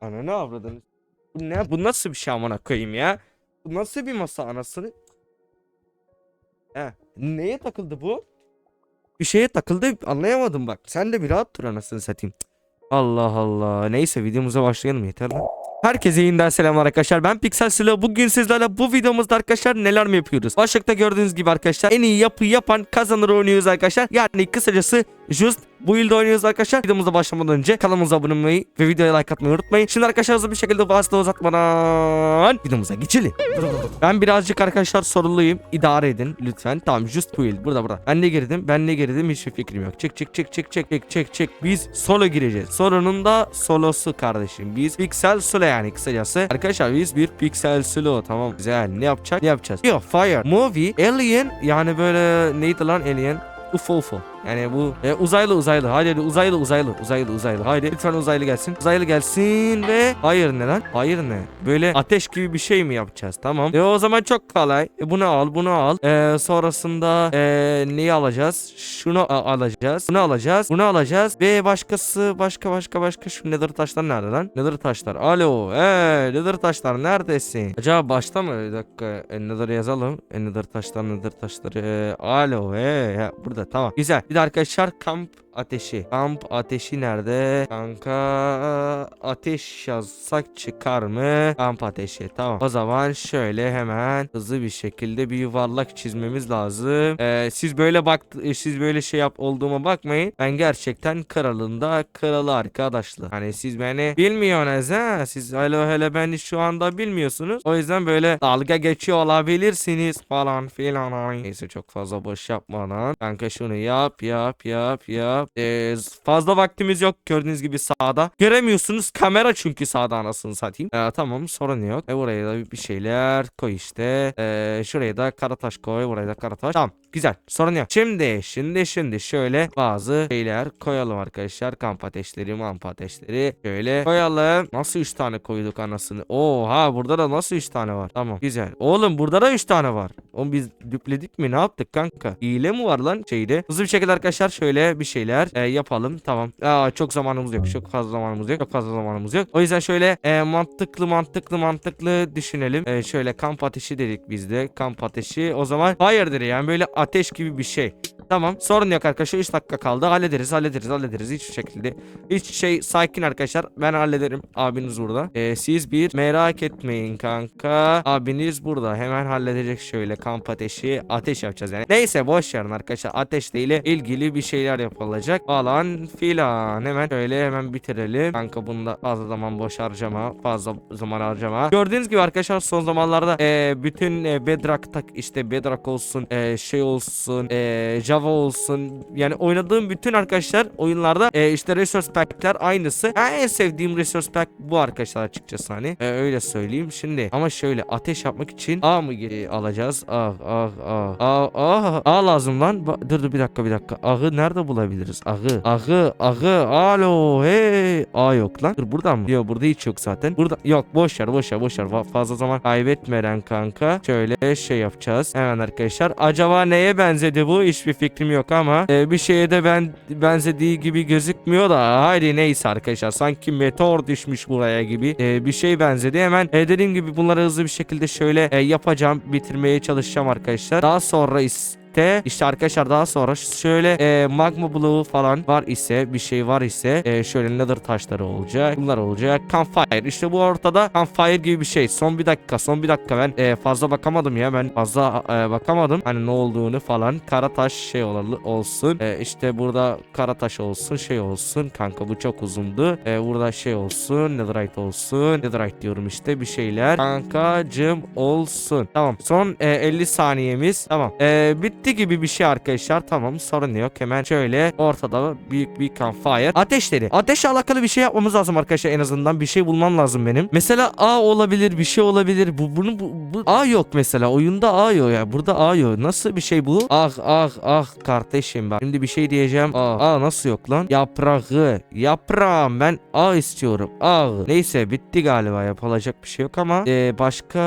Ana ne avradınız? Bu ne? Bu nasıl bir şey amına koyayım ya? Bu nasıl bir masa anasını? He. Neye takıldı bu? Bir şeye takıldı anlayamadım bak. Sen de bir rahat dur anasını satayım. Allah Allah. Neyse videomuza başlayalım yeter lan. Herkese yeniden selamlar arkadaşlar. Ben Pixel Silo. Bugün sizlerle bu videomuzda arkadaşlar neler mi yapıyoruz? Başlıkta gördüğünüz gibi arkadaşlar en iyi yapı yapan kazanır oynuyoruz arkadaşlar. Yani kısacası Just bu yılda oynuyoruz arkadaşlar. Videomuza başlamadan önce kanalımıza abone olmayı ve videoya like atmayı unutmayın. Şimdi arkadaşlar hızlı bir şekilde fazla uzatmadan videomuza geçelim. Ben birazcık arkadaşlar soruluyum. İdare edin lütfen. Tamam just bu yıl. Burada burada. Ben ne girdim? Ben ne girdim? Hiçbir fikrim yok. Çık çık çık çık çık çık çık çık. Biz solo gireceğiz. Sorunun da solosu kardeşim. Biz Pixel Solo yani kısacası. Arkadaşlar biz bir Pixel Solo. Tamam güzel. Ne yapacak? Ne yapacağız? Yok Fire. Movie. Alien. Yani böyle neydi lan Alien? UFO UFO. Yani bu e, uzaylı uzaylı. Haydi uzaylı uzaylı uzaylı uzaylı. Haydi lütfen uzaylı gelsin. Uzaylı gelsin ve hayır ne lan? Hayır ne? Böyle ateş gibi bir şey mi yapacağız? Tamam. E o zaman çok kolay. E, bunu al, bunu al. E, sonrasında e, neyi alacağız? Şunu alacağız. Bunu alacağız. Bunu alacağız ve başkası başka başka başka şu nether taşlar nerede lan? Nether taşlar. Alo. E, nether taşlar neredesin? Acaba başta mı? Bir dakika. E, nether yazalım. E, nether taşlar, nether taşları. E, alo. E, ya, burada tamam. Güzel. Bir de arkadaşlar kamp ateşi. Kamp ateşi nerede? Kanka ateş yazsak çıkar mı? Kamp ateşi. Tamam. O zaman şöyle hemen hızlı bir şekilde bir yuvarlak çizmemiz lazım. Ee, siz böyle bak siz böyle şey yap olduğuma bakmayın. Ben gerçekten kralında kralı arkadaşlı. Hani siz beni bilmiyorsunuz ha. Siz hele hele beni şu anda bilmiyorsunuz. O yüzden böyle dalga geçiyor olabilirsiniz falan filan. Neyse çok fazla boş yapmadan. Kanka şunu yap yap yap yap. Ee, fazla vaktimiz yok gördüğünüz gibi sağda. Göremiyorsunuz kamera çünkü sağda anasını satayım. Ee, tamam sorun yok. E buraya da bir şeyler koy işte. Ee, şuraya da karataş koy. Buraya da karataş. Tamam güzel sorun yok. Şimdi şimdi şimdi şöyle bazı şeyler koyalım arkadaşlar. Kamp ateşleri mamp ateşleri. Şöyle koyalım. Nasıl 3 tane koyduk anasını? Oha burada da nasıl 3 tane var? Tamam güzel. Oğlum burada da 3 tane var. Oğlum biz dupledik mi ne yaptık kanka? Hile mi var lan şeyde? Hızlı bir şekilde arkadaşlar şöyle bir şeyler e, yapalım. Tamam. Aa, çok zamanımız yok. Çok fazla zamanımız yok. Çok fazla zamanımız yok. O yüzden şöyle e, mantıklı mantıklı mantıklı düşünelim. E, şöyle kamp ateşi dedik biz de. Kamp ateşi. O zaman hayırdır yani böyle ateş gibi bir şey. Tamam sorun yok arkadaşlar. 3 dakika kaldı. Hallederiz hallederiz hallederiz. Hiçbir şekilde. Hiç şey sakin arkadaşlar. Ben hallederim. Abiniz burada. Ee, siz bir merak etmeyin kanka. Abiniz burada. Hemen halledecek şöyle kamp ateşi ateş yapacağız yani. Neyse boş verin arkadaşlar. Ateşle ilgili bir şeyler yapılacak falan filan. Hemen şöyle hemen bitirelim. Kanka bunda fazla zaman boş harcama fazla zaman harcama. Gördüğünüz gibi arkadaşlar son zamanlarda e, bütün e, Bedrock tak işte Bedrock olsun e, şey olsun e, Java olsun yani oynadığım bütün arkadaşlar oyunlarda e, işte resource pack'ler aynısı. En sevdiğim resource pack bu arkadaşlar açıkçası hani E, öyle söyleyeyim. Şimdi ama şöyle ateş yapmak için A mı e, alacağız? Ah ah ah ah ah A lazım lan. Ba- dur dur bir dakika bir dakika. Ahı nerede bulabiliriz? Ahı ahı ahı alo hey A yok lan. Dur buradan mı? Yok burada hiç yok zaten. Burada yok boş ver boş ver boş. Fa- fazla zaman kaybetmeden kanka. Şöyle şey yapacağız. Hemen arkadaşlar. Acaba neye benzedi bu? Hiçbir fikrim yok ama e, bir şeye de ben benzediği gibi gözükmüyor da haydi neyse arkadaşlar sanki meteor düşmüş buraya gibi e, bir şey benzedi. Hemen e, dediğim gibi bunları hızlı bir şekilde şöyle e, yapacağım bitirmeye çalışacağım arkadaşlar. Daha sonra is birlikte işte arkadaşlar daha sonra şöyle e, magma bloğu falan var ise bir şey var ise e, şöyle nether taşları olacak. Bunlar olacak. Campfire işte bu ortada campfire gibi bir şey. Son bir dakika son bir dakika ben e, fazla bakamadım ya ben fazla e, bakamadım. Hani ne olduğunu falan. Kara taş şey olalı, olsun. E, işte burada kara taş olsun şey olsun. Kanka bu çok uzundu. E, burada şey olsun. Netherite olsun. Netherite diyorum işte bir şeyler. Kankacım olsun. Tamam. Son e, 50 saniyemiz. Tamam. E, bitti gibi bir şey arkadaşlar. Tamam sorun yok. Hemen şöyle ortada büyük bir campfire. Ateşleri. Ateşle alakalı bir şey yapmamız lazım arkadaşlar en azından. Bir şey bulmam lazım benim. Mesela A olabilir bir şey olabilir. Bu bunu bu, bu A yok mesela. Oyunda A yok ya. Burada A yok. Nasıl bir şey bu? Ah ah ah kardeşim ben. Şimdi bir şey diyeceğim. A, A nasıl yok lan? Yaprağı. Yaprağım ben A istiyorum. A. Neyse bitti galiba. Yapılacak bir şey yok ama. Ee, başka.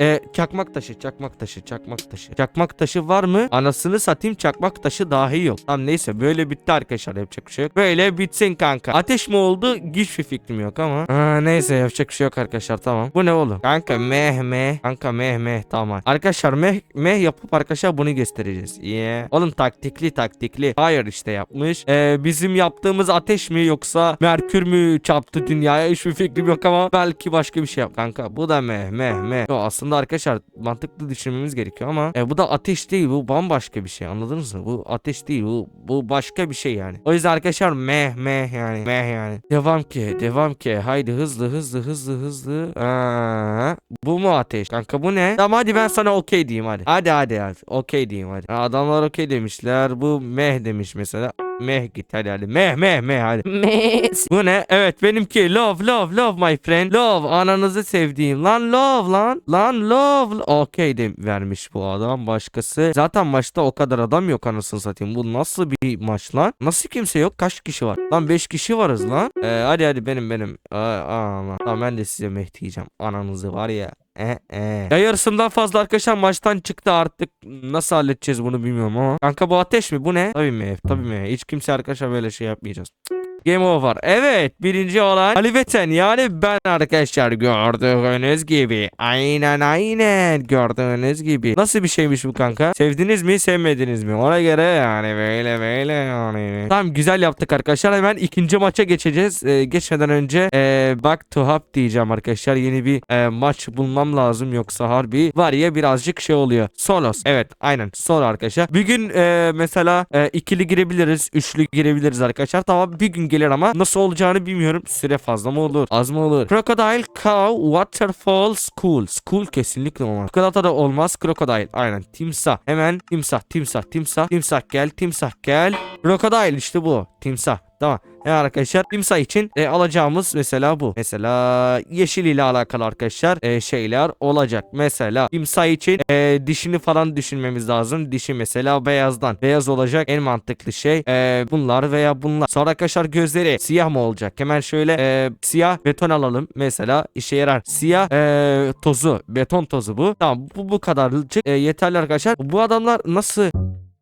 Ee, çakmak taşı. Çakmak taşı. Çakmak taşı. Çakmak taşı var mı? Anasını satayım çakmak taşı dahi yok. Tamam neyse böyle bitti arkadaşlar yapacak bir şey yok. Böyle bitsin kanka. Ateş mi oldu? Hiçbir fikrim yok ama. Aa, neyse yapacak bir şey yok arkadaşlar tamam. Bu ne oğlum? Kanka meh meh. Kanka meh meh tamam. Arkadaşlar meh meh yapıp arkadaşlar bunu göstereceğiz. Yeah. Oğlum taktikli taktikli. Hayır işte yapmış. Ee, bizim yaptığımız ateş mi yoksa Merkür mü çarptı dünyaya? Hiçbir fikrim yok ama belki başka bir şey yap kanka. Bu da meh meh meh. Yo, aslında arkadaşlar mantıklı düşünmemiz gerekiyor ama e, bu da ateş değil. Bu bambaşka bir şey. Anladınız mı? Bu ateş değil. Bu, bu başka bir şey yani. O yüzden arkadaşlar meh meh yani. Meh yani. Devam ki. Devam ki. Haydi hızlı hızlı hızlı hızlı. Aa, bu mu ateş? Kanka bu ne? Tamam hadi ben sana okey diyeyim hadi. Hadi hadi hadi. Okey diyeyim hadi. Ha, Adamlar okey demişler. Bu meh demiş mesela. Meh git hadi hadi. Meh meh meh hadi. Mes. Bu ne? Evet benimki love love love my friend. Love ananızı sevdiğim. Lan love lan. Lan love. Okey de vermiş bu adam başkası. Zaten maçta o kadar adam yok anasını satayım. Bu nasıl bir maç lan? Nasıl kimse yok? Kaç kişi var? Lan 5 kişi varız lan. Ee, hadi hadi benim benim. Aa, aa, Tamam ben de size meh diyeceğim. Ananızı var ya. E, e. Ya yarısından fazla arkadaşlar maçtan çıktı artık nasıl halledeceğiz bunu bilmiyorum ama. Kanka bu ateş mi? Bu ne? Tabii mi? Tabii mi? Hiç kimse arkadaşlar böyle şey yapmayacağız. Game over. Evet birinci olan Ali Veten yani ben arkadaşlar gördüğünüz gibi. Aynen aynen gördüğünüz gibi. Nasıl bir şeymiş bu kanka? Sevdiniz mi sevmediniz mi? Ona göre yani böyle böyle yani. Tamam güzel yaptık arkadaşlar. Hemen ikinci maça geçeceğiz. Ee, geçmeden önce ee, back to diyeceğim arkadaşlar. Yeni bir ee, maç bulmam lazım yoksa harbi var ya birazcık şey oluyor. Solos. Evet aynen solo arkadaşlar. Bir gün ee, mesela ee, ikili girebiliriz. Üçlü girebiliriz arkadaşlar. Tamam bir gün gelir ama nasıl olacağını bilmiyorum. Süre fazla mı olur? Az mı olur? Crocodile, cow, waterfall, school. School kesinlikle olmaz. Çikolata da olmaz. Crocodile. Aynen. Timsah. Hemen timsah, timsah, timsah. Timsah gel, timsah gel. Crocodile işte bu. Timsah. Tamam. Evet arkadaşlar timsah için e, alacağımız mesela bu. Mesela yeşil ile alakalı arkadaşlar e, şeyler olacak. Mesela timsah için e, dişini falan düşünmemiz lazım. Dişi mesela beyazdan. Beyaz olacak en mantıklı şey e, bunlar veya bunlar. Sonra arkadaşlar gözleri siyah mı olacak? Hemen şöyle e, siyah beton alalım. Mesela işe yarar. Siyah e, tozu. Beton tozu bu. Tamam bu bu kadarcık e, yeterli arkadaşlar. Bu adamlar nasıl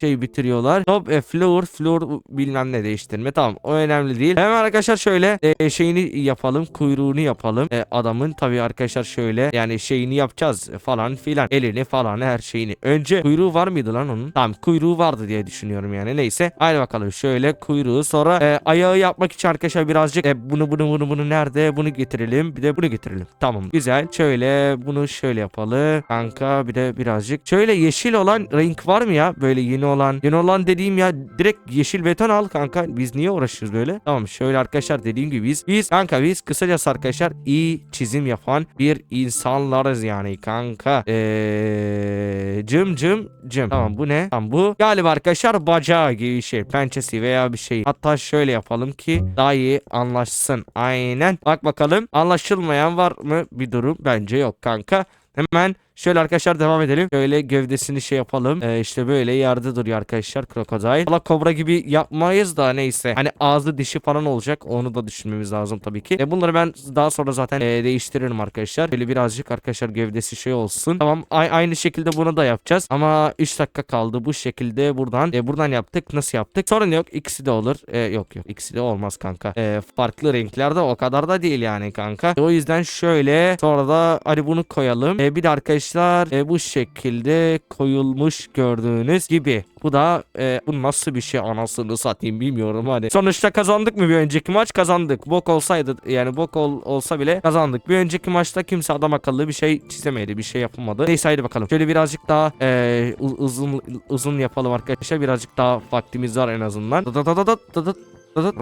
şey bitiriyorlar. Top e, floor floor bilmem ne değiştirme. Tamam o önemli değil. Hemen arkadaşlar şöyle e, şeyini yapalım. Kuyruğunu yapalım. E, adamın tabii arkadaşlar şöyle yani şeyini yapacağız falan filan. Elini falan her şeyini. Önce kuyruğu var mıydı lan onun? Tamam kuyruğu vardı diye düşünüyorum yani. Neyse. Haydi bakalım şöyle kuyruğu sonra e, ayağı yapmak için arkadaşlar birazcık e, bunu bunu bunu bunu nerede bunu getirelim. Bir de bunu getirelim. Tamam güzel. Şöyle bunu şöyle yapalım. Kanka bir de birazcık. Şöyle yeşil olan renk var mı ya? Böyle yeni olan. Yeni olan dediğim ya direkt yeşil beton al kanka. Biz niye uğraşıyoruz böyle? Tamam şöyle arkadaşlar dediğim gibi biz biz kanka biz kısacası arkadaşlar iyi çizim yapan bir insanlarız yani kanka. Eee cım cım cım. Tamam bu ne? Tamam bu galiba arkadaşlar bacağı gibi bir şey. Pençesi veya bir şey. Hatta şöyle yapalım ki daha iyi anlaşsın. Aynen. Bak bakalım anlaşılmayan var mı bir durum? Bence yok kanka. Hemen şöyle arkadaşlar devam edelim. Şöyle gövdesini şey yapalım. Ee, işte böyle yerde duruyor arkadaşlar krokodil. Valla kobra gibi yapmayız da neyse. Hani ağzı dişi falan olacak. Onu da düşünmemiz lazım tabii ki. E, bunları ben daha sonra zaten e, değiştiririm arkadaşlar. Böyle birazcık arkadaşlar gövdesi şey olsun. Tamam aynı şekilde bunu da yapacağız. Ama 3 dakika kaldı bu şekilde buradan. E, buradan yaptık. Nasıl yaptık? Sorun yok. İkisi de olur. E, yok yok. İkisi de olmaz kanka. E, farklı renklerde o kadar da değil yani kanka. E, o yüzden şöyle sonra da hadi bunu koyalım. E, bir de arkadaşlar arkadaşlar. E, bu şekilde koyulmuş gördüğünüz gibi. Bu da e, bu nasıl bir şey anasını satayım bilmiyorum hani. Sonuçta kazandık mı bir önceki maç? Kazandık. Bok olsaydı yani bok ol, olsa bile kazandık. Bir önceki maçta kimse adam akıllı bir şey çizemedi. Bir şey yapılmadı. Neyse haydi bakalım. Şöyle birazcık daha e, uzun uzun yapalım arkadaşlar. Birazcık daha vaktimiz var en azından. Da da da da da da da da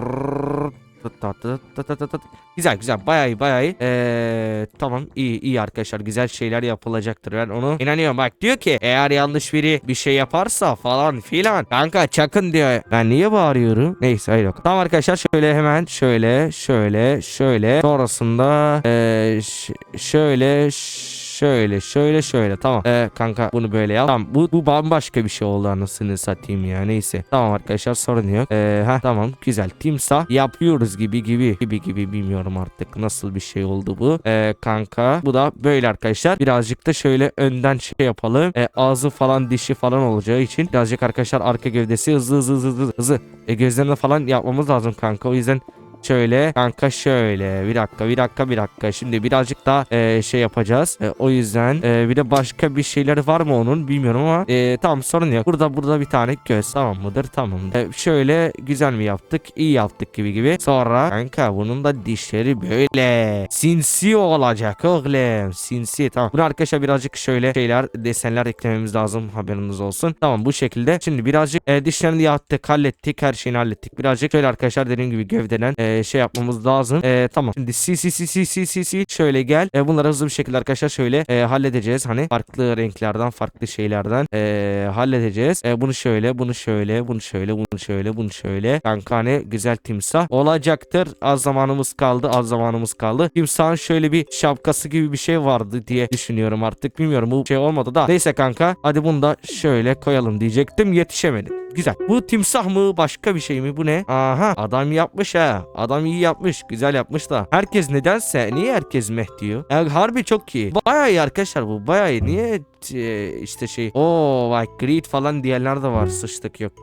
Güzel güzel bayağı iyi bayağı iyi. Ee, tamam iyi iyi arkadaşlar güzel şeyler yapılacaktır ben onu inanıyorum bak diyor ki eğer yanlış biri bir şey yaparsa falan filan kanka çakın diyor ben niye bağırıyorum neyse hayır yok tamam arkadaşlar şöyle hemen şöyle şöyle şöyle sonrasında ee, şöyle ş- şöyle şöyle şöyle tamam. Ee, kanka bunu böyle yap. Tamam bu, bu bambaşka bir şey oldu anasını satayım ya neyse. Tamam arkadaşlar sorun yok. Ee, heh, tamam güzel. Timsah yapıyoruz gibi gibi gibi gibi bilmiyorum artık nasıl bir şey oldu bu. Ee, kanka bu da böyle arkadaşlar. Birazcık da şöyle önden şey yapalım. Ee, ağzı falan dişi falan olacağı için birazcık arkadaşlar arka gövdesi hızlı hızlı hızlı hızlı hızlı. E, gözlerini falan yapmamız lazım kanka. O yüzden Şöyle kanka şöyle. Bir dakika bir dakika bir dakika. Şimdi birazcık daha e, şey yapacağız. E, o yüzden e, bir de başka bir şeyler var mı onun? Bilmiyorum ama e, tamam sorun yok. Burada burada bir tane göz. Tamam mıdır? Tamam. E, şöyle güzel mi yaptık? İyi yaptık gibi gibi. Sonra kanka bunun da dişleri böyle. Sinsi olacak oğlum. Sinsi tamam. Bunu arkadaşlar birazcık şöyle şeyler desenler eklememiz lazım. Haberiniz olsun. Tamam bu şekilde. Şimdi birazcık e, dişlerini yaptık hallettik. Her şeyini hallettik. Birazcık şöyle arkadaşlar dediğim gibi gövdeden e, şey yapmamız lazım. E, tamam. Şimdi si si si si si si si. Şöyle gel. E, bunları hızlı bir şekilde arkadaşlar şöyle e, halledeceğiz. Hani farklı renklerden farklı şeylerden e, halledeceğiz. E, bunu şöyle bunu şöyle bunu şöyle bunu şöyle bunu şöyle. Kanka hani güzel timsah olacaktır. Az zamanımız kaldı az zamanımız kaldı. Timsahın şöyle bir şapkası gibi bir şey vardı diye düşünüyorum artık. Bilmiyorum bu şey olmadı da. Neyse kanka hadi bunu da şöyle koyalım diyecektim. Yetişemedim Güzel. Bu timsah mı başka bir şey mi bu ne? Aha adam yapmış ha. Adam iyi yapmış. Güzel yapmış da. Herkes nedense niye herkes meh diyor? Ya, harbi çok iyi. Bayağı iyi arkadaşlar bu. Bayağı iyi. Niye e, işte şey. Oo bak greed falan diyenler de var. Sıçtık yok.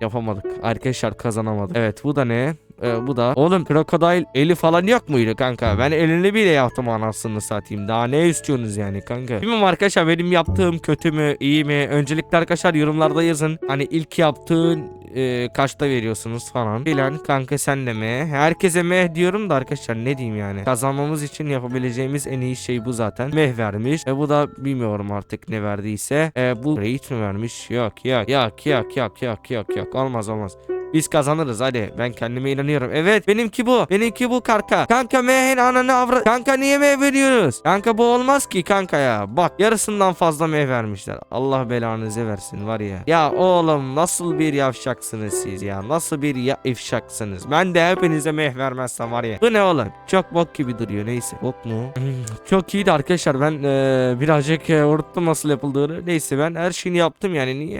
Yapamadık. Arkadaşlar kazanamadık. Evet bu da ne? Ee, bu da. Oğlum krokodil eli falan yok muydu kanka? Ben elini bile yaptım anasını satayım. Daha ne istiyorsunuz yani kanka? Bilmiyorum arkadaşlar benim yaptığım kötü mü iyi mi? Öncelikle arkadaşlar yorumlarda yazın. Hani ilk yaptığın e, kaçta veriyorsunuz falan. Filan kanka sen de mi? Herkese meh diyorum da arkadaşlar ne diyeyim yani. Kazanmamız için yapabileceğimiz en iyi şey bu zaten. Meh vermiş. E, bu da bilmiyorum artık ne verdiyse. E, bu rate mi vermiş? Yok yok yok yok yok yok yok yok. Olmaz olmaz. Biz kazanırız hadi. Ben kendime inanıyorum. Evet benimki bu. Benimki bu kanka. Kanka mehin ananı avra... Kanka niye meh veriyoruz? Kanka bu olmaz ki kanka ya. Bak yarısından fazla meh vermişler. Allah belanızı versin var ya. Ya oğlum nasıl bir yavşaksınız siz ya. Nasıl bir ya ifşaksınız. Ben de hepinize meh vermezsem var ya. Bu ne oğlum? Çok bok gibi duruyor neyse. Bok mu? Hmm, Çok iyiydi arkadaşlar. Ben eee, birazcık eee, unuttum nasıl yapıldığını. Neyse ben her şeyini yaptım yani. Niye?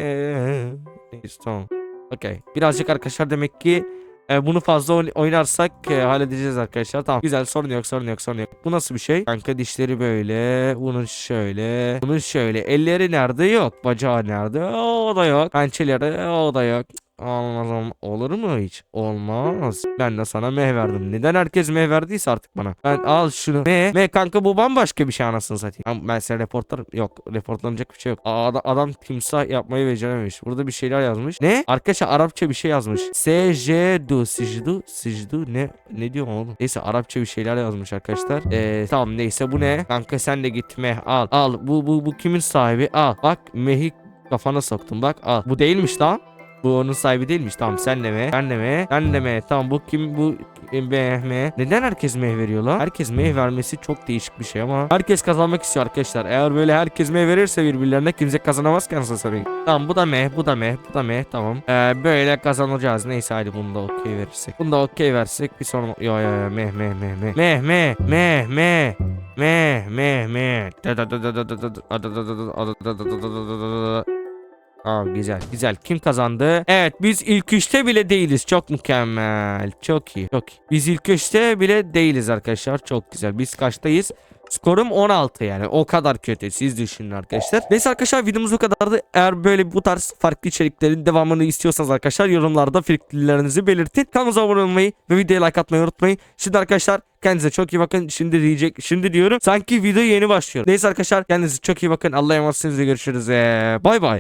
Neyse tamam. Okey. Birazcık arkadaşlar demek ki e, bunu fazla oyn- oynarsak e, halledeceğiz arkadaşlar. Tamam. Güzel sorun yok sorun yok sorun yok. Bu nasıl bir şey? Kanka dişleri böyle. Bunun şöyle. Bunun şöyle. Elleri nerede? Yok. Bacağı nerede? O da yok. Pençeleri o da yok. Olmaz. Olur mu hiç? Olmaz. Ben de sana meh verdim. Neden herkes meh verdiyse artık bana. Ben al şunu. Meh. Meh kanka bu bambaşka bir şey anasını satayım. Ben, ben sana reportlarım. Yok. Reportlanacak bir şey yok. Adam, adam timsah yapmayı becerememiş. Burada bir şeyler yazmış. Ne? Arkadaşlar Arapça bir şey yazmış. Secdu. Sicdu. Sicdu. Ne? Ne diyor oğlum? Neyse Arapça bir şeyler yazmış arkadaşlar. Ee, tamam neyse bu ne? Kanka sen de git meh al. Al. Bu, bu, bu kimin sahibi? Al. Bak mehi kafana soktum bak al. Bu değilmiş lan. Bu onun sahibi değilmiş. Tamam sen de mi? Sen de mi? Sen de mi? Tamam bu kim? Bu meh. Neden herkes meh veriyor lan? Herkes meh vermesi çok değişik bir şey ama herkes kazanmak istiyor arkadaşlar. Eğer böyle herkes meh verirse birbirlerine kimse kazanamaz ki anasını satayım. Tamam bu da meh, bu da meh, bu da meh. Tamam. Ee, böyle kazanacağız. Neyse hadi bunu da okey verirsek. Bunu da okey versek bir sonra yo yo yo meh meh meh meh. Meh meh meh meh. Meh meh meh. Aa güzel güzel. Kim kazandı? Evet biz ilk üçte bile değiliz. Çok mükemmel. Çok iyi. Çok iyi. Biz ilk üçte bile değiliz arkadaşlar. Çok güzel. Biz kaçtayız? Skorum 16 yani o kadar kötü siz düşünün arkadaşlar. Neyse arkadaşlar videomuz bu kadardı. Eğer böyle bu tarz farklı içeriklerin devamını istiyorsanız arkadaşlar yorumlarda fikirlerinizi belirtin. Kanalımıza abone olmayı ve videoya like atmayı unutmayın. Şimdi arkadaşlar kendinize çok iyi bakın. Şimdi diyecek şimdi diyorum sanki video yeni başlıyor. Neyse arkadaşlar kendinize çok iyi bakın. Allah'a emanetsiniz ve görüşürüz. Ee, Bay bay.